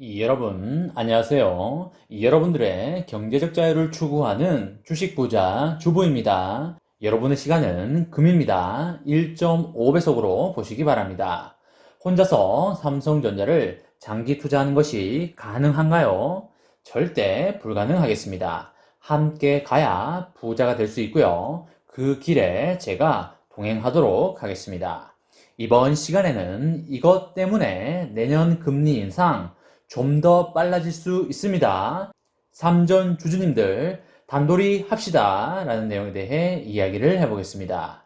이 여러분, 안녕하세요. 이 여러분들의 경제적 자유를 추구하는 주식 부자 주부입니다. 여러분의 시간은 금입니다. 1.5배속으로 보시기 바랍니다. 혼자서 삼성전자를 장기 투자하는 것이 가능한가요? 절대 불가능하겠습니다. 함께 가야 부자가 될 수 있고요. 그 길에 제가 동행하도록 하겠습니다. 이번 시간에는 이것 때문에 내년 금리 인상 좀 더 빨라질 수 있습니다. 삼전 주주님들 단돌이 합시다 라는 내용에 대해 이야기를 해보겠습니다.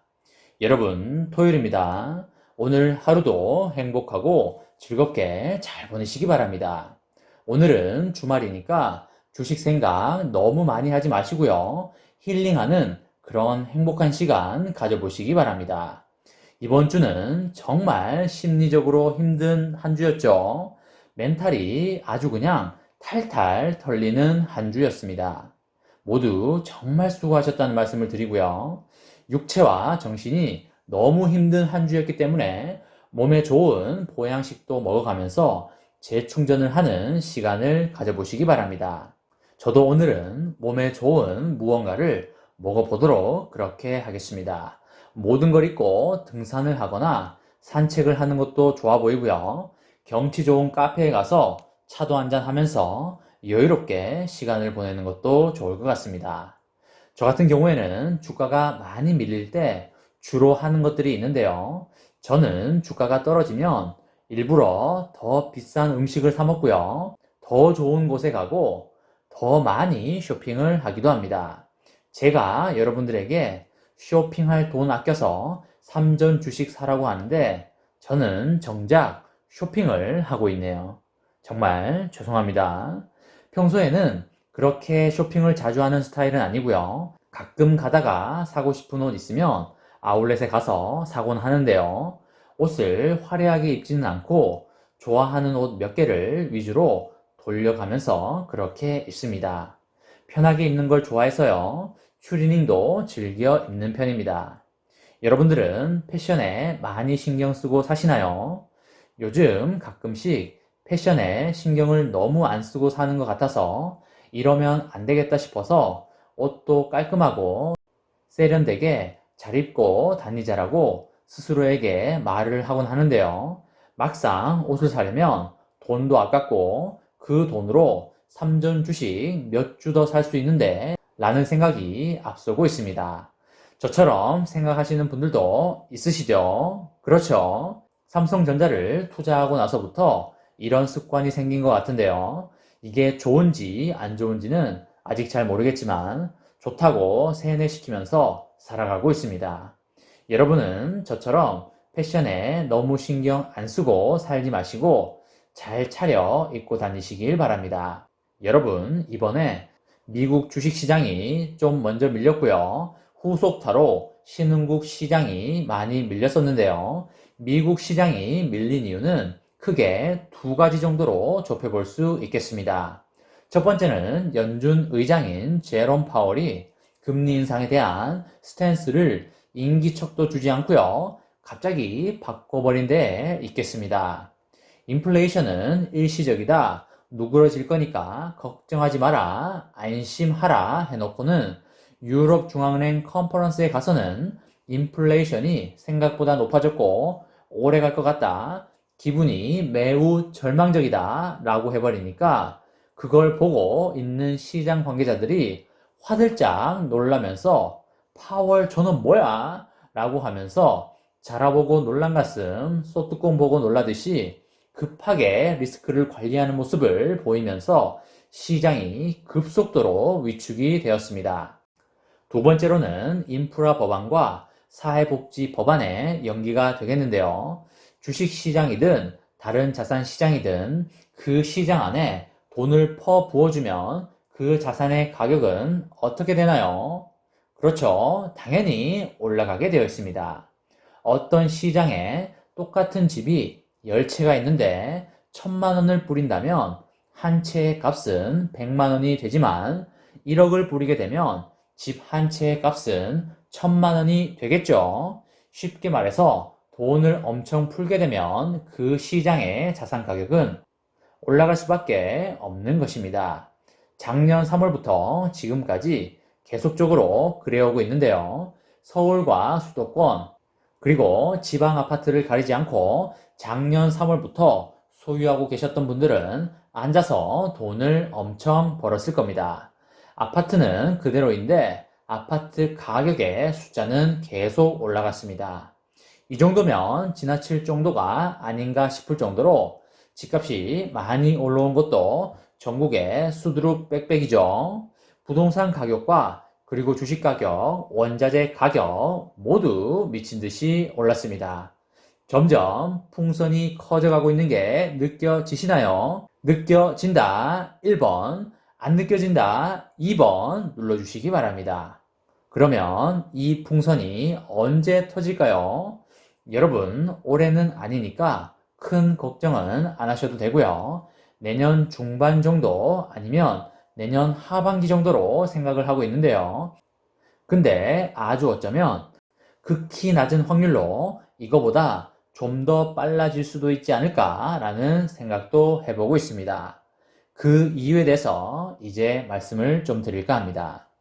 여러분, 토요일입니다. 오늘 하루도 행복하고 즐겁게 잘 보내시기 바랍니다. 오늘은 주말이니까 주식 생각 너무 많이 하지 마시고요. 힐링하는 그런 행복한 시간 가져보시기 바랍니다. 이번 주는 정말 심리적으로 힘든 한 주였죠. 멘탈이 아주 그냥 탈탈 털리는 한 주였습니다. 모두 정말 수고하셨다는 말씀을 드리고요. 육체와 정신이 너무 힘든 한 주였기 때문에 몸에 좋은 보양식도 먹어가면서 재충전을 하는 시간을 가져보시기 바랍니다. 저도 오늘은 몸에 좋은 무언가를 먹어보도록 그렇게 하겠습니다. 모든 걸 잊고 등산을 하거나 산책을 하는 것도 좋아 보이고요. 경치 좋은 카페에 가서 차도 한잔 하면서 여유롭게 시간을 보내는 것도 좋을 것 같습니다. 저 같은 경우에는 주가가 많이 밀릴 때 주로 하는 것들이 있는데요. 저는 주가가 떨어지면 일부러 더 비싼 음식을 사 먹고요. 더 좋은 곳에 가고 더 많이 쇼핑을 하기도 합니다. 제가 여러분들에게 쇼핑할 돈 아껴서 삼전 주식 사라고 하는데 저는 정작 쇼핑을 하고 있네요. 정말 죄송합니다. 평소에는 그렇게 쇼핑을 자주 하는 스타일은 아니고요. 가끔 가다가 사고 싶은 옷 있으면 아울렛에 가서 사곤 하는데요. 옷을 화려하게 입지는 않고 좋아하는 옷 몇 개를 위주로 돌려가면서 그렇게 입습니다. 편하게 입는 걸 좋아해서요. 추리닝도 즐겨 입는 편입니다. 여러분들은 패션에 많이 신경 쓰고 사시나요? 요즘 가끔씩 패션에 신경을 너무 안 쓰고 사는 것 같아서 이러면 안 되겠다 싶어서 옷도 깔끔하고 세련되게 잘 입고 다니자라고 스스로에게 말을 하곤 하는데요. 막상 옷을 사려면 돈도 아깝고 그 돈으로 삼전 주식 몇 주 더 살 수 있는데 라는 생각이 앞서고 있습니다. 저처럼 생각하시는 분들도 있으시죠? 그렇죠. 삼성전자를 투자하고 나서부터 이런 습관이 생긴 것 같은데요. 이게 좋은지 안 좋은지는 아직 잘 모르겠지만 좋다고 세뇌시키면서 살아가고 있습니다. 여러분은 저처럼 패션에 너무 신경 안 쓰고 살지 마시고 잘 차려 입고 다니시길 바랍니다. 여러분, 이번에 미국 주식시장이 좀 먼저 밀렸고요. 후속타로 신흥국 시장이 많이 밀렸었는데요. 미국 시장이 밀린 이유는 크게 두 가지 정도로 좁혀볼 수 있겠습니다. 첫 번째는 연준 의장인 제롬 파월이 금리 인상에 대한 스탠스를 인기척도 주지 않고요. 갑자기 바꿔버린 데 있겠습니다. 인플레이션은 일시적이다. 누그러질 거니까 걱정하지 마라. 안심하라 해놓고는 유럽 중앙은행 컨퍼런스에 가서는 인플레이션이 생각보다 높아졌고 오래 갈 것 같다. 기분이 매우 절망적이다. 라고 해버리니까 그걸 보고 있는 시장 관계자들이 화들짝 놀라면서 파월 저는 뭐야? 라고 하면서 자라보고 놀란 가슴 쏘뚜껑 보고 놀라듯이 급하게 리스크를 관리하는 모습을 보이면서 시장이 급속도로 위축이 되었습니다. 두 번째로는 인프라 법안과 사회복지 법안의 연기가 되겠는데요. 주식 시장이든 다른 자산 시장이든 그 시장 안에 돈을 퍼 부어주면 그 자산의 가격은 어떻게 되나요? 그렇죠. 당연히 올라가게 되어 있습니다. 어떤 시장에 똑같은 집이 10채가 있는데 천만 원을 뿌린다면 한 채의 값은 100만 원이 되지만 1억을 뿌리게 되면 집 한 채의 값은 천만 원이 되겠죠. 쉽게 말해서 돈을 엄청 풀게 되면 그 시장의 자산 가격은 올라갈 수밖에 없는 것입니다. 작년 3월부터 지금까지 계속적으로 그래오고 있는데요. 서울과 수도권, 그리고 지방 아파트를 가리지 않고 작년 3월부터 소유하고 계셨던 분들은 앉아서 돈을 엄청 벌었을 겁니다. 아파트는 그대로인데 아파트 가격의 숫자는 계속 올라갔습니다. 이 정도면 지나칠 정도가 아닌가 싶을 정도로 집값이 많이 올라온 것도 전국의 수두룩 빽빽이죠. 부동산 가격과 그리고 주식 가격, 원자재 가격 모두 미친 듯이 올랐습니다. 점점 풍선이 커져가고 있는 게 느껴지시나요? 느껴진다 1번, 안 느껴진다 2번 눌러주시기 바랍니다. 그러면 이 풍선이 언제 터질까요? 여러분, 올해는 아니니까 큰 걱정은 안 하셔도 되고요. 내년 중반 정도 아니면 내년 하반기 정도로 생각을 하고 있는데요. 근데 아주 어쩌면 극히 낮은 확률로 이거보다 좀 더 빨라질 수도 있지 않을까라는 생각도 해보고 있습니다. 그 이유에 대해서 이제 말씀을 좀 드릴까 합니다.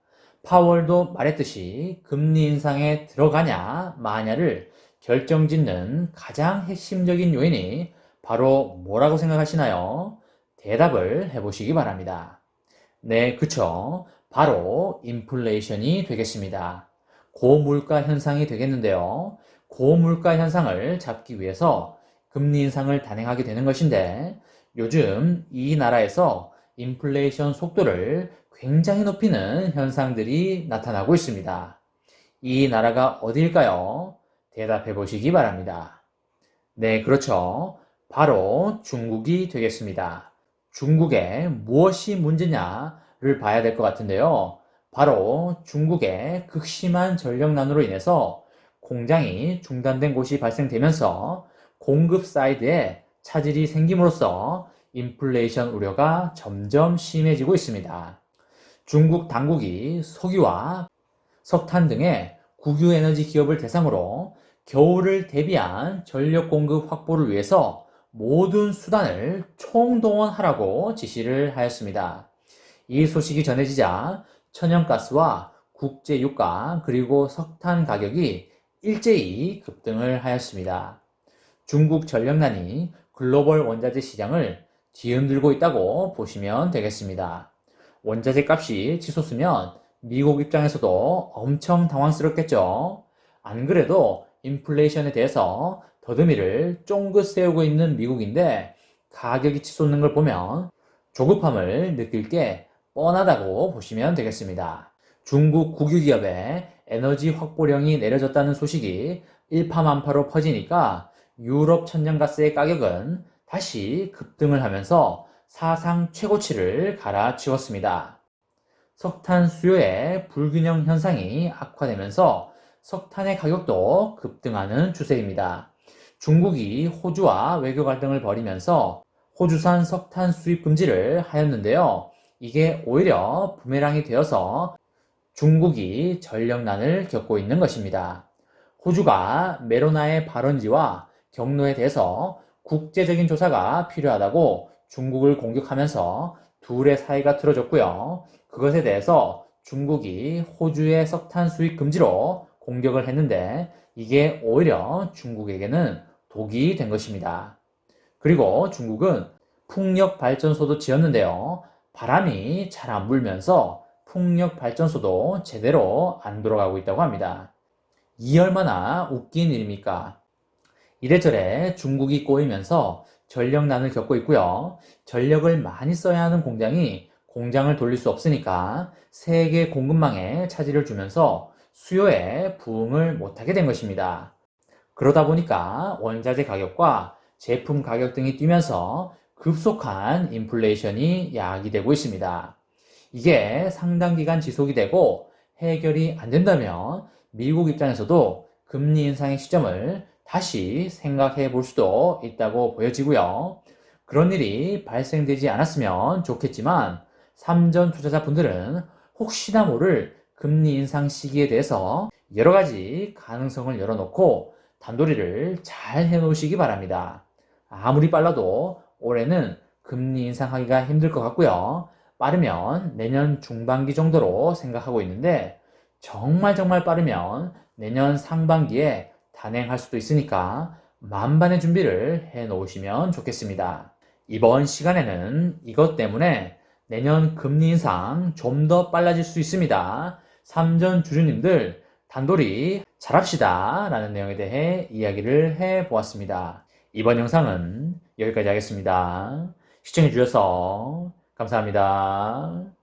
파월도 말했듯이 금리 인상에 들어가냐 마냐를 결정짓는 가장 핵심적인 요인이 바로 뭐라고 생각하시나요? 대답을 해보시기 바랍니다. 네, 그쵸. 바로 인플레이션이 되겠습니다. 고물가 현상이 되겠는데요. 고물가 현상을 잡기 위해서 금리 인상을 단행하게 되는 것인데 요즘 이 나라에서 인플레이션 속도를 굉장히 높이는 현상들이 나타나고 있습니다. 이 나라가 어디일까요? 대답해 보시기 바랍니다. 네, 그렇죠. 바로 중국이 되겠습니다. 중국의 무엇이 문제냐를 봐야 될 것 같은데요. 바로 중국의 극심한 전력난으로 인해서 공장이 중단된 곳이 발생되면서 공급 사이드에 차질이 생김으로써 인플레이션 우려가 점점 심해지고 있습니다. 중국 당국이 석유와 석탄 등의 국유 에너지 기업을 대상으로 겨울을 대비한 전력 공급 확보를 위해서 모든 수단을 총동원하라고 지시를 하였습니다. 이 소식이 전해지자 천연가스와 국제유가 그리고 석탄 가격이 일제히 급등을 하였습니다. 중국 전력난이 글로벌 원자재 시장을 뒤흔들고 있다고 보시면 되겠습니다. 원자재 값이 치솟으면 미국 입장에서도 엄청 당황스럽겠죠. 안 그래도 인플레이션에 대해서 더듬이를 쫑긋 세우고 있는 미국인데 가격이 치솟는 걸 보면 조급함을 느낄 게 뻔하다고 보시면 되겠습니다. 중국 국유기업의 에너지 확보령이 내려졌다는 소식이 일파만파로 퍼지니까 유럽 천연가스의 가격은 다시 급등을 하면서 사상 최고치를 갈아치웠습니다. 석탄 수요의 불균형 현상이 악화되면서 석탄의 가격도 급등하는 추세입니다. 중국이 호주와 외교 갈등을 벌이면서 호주산 석탄 수입 금지를 하였는데요. 이게 오히려 부메랑이 되어서 중국이 전력난을 겪고 있는 것입니다. 호주가 메로나의 발원지와 경로에 대해서 국제적인 조사가 필요하다고 중국을 공격하면서 둘의 사이가 틀어졌고요. 그것에 대해서 중국이 호주의 석탄 수입 금지로 공격을 했는데 이게 오히려 중국에게는 독이 된 것입니다. 그리고 중국은 풍력 발전소도 지었는데요. 바람이 잘 안 불면서 풍력 발전소도 제대로 안 돌아가고 있다고 합니다. 이 얼마나 웃긴 일입니까? 이래저래 중국이 꼬이면서 전력난을 겪고 있고요. 전력을 많이 써야 하는 공장이 공장을 돌릴 수 없으니까 세계 공급망에 차질을 주면서 수요에 부응을 못하게 된 것입니다. 그러다 보니까 원자재 가격과 제품 가격 등이 뛰면서 급속한 인플레이션이 야기되고 있습니다. 이게 상당 기간 지속이 되고 해결이 안 된다면 미국 입장에서도 금리 인상의 시점을 다시 생각해 볼 수도 있다고 보여지고요. 그런 일이 발생되지 않았으면 좋겠지만 삼전 투자자분들은 혹시나 모를 금리 인상 시기에 대해서 여러 가지 가능성을 열어놓고 단도리를 잘 해놓으시기 바랍니다. 아무리 빨라도 올해는 금리 인상하기가 힘들 것 같고요. 빠르면 내년 중반기 정도로 생각하고 있는데 정말 정말 빠르면 내년 상반기에 단행할 수도 있으니까 만반의 준비를 해 놓으시면 좋겠습니다. 이번 시간에는 이것 때문에 내년 금리 인상 좀 더 빨라질 수 있습니다. 삼전 주주님들 단돌이 잘합시다 라는 내용에 대해 이야기를 해 보았습니다. 이번 영상은 여기까지 하겠습니다. 시청해 주셔서 감사합니다.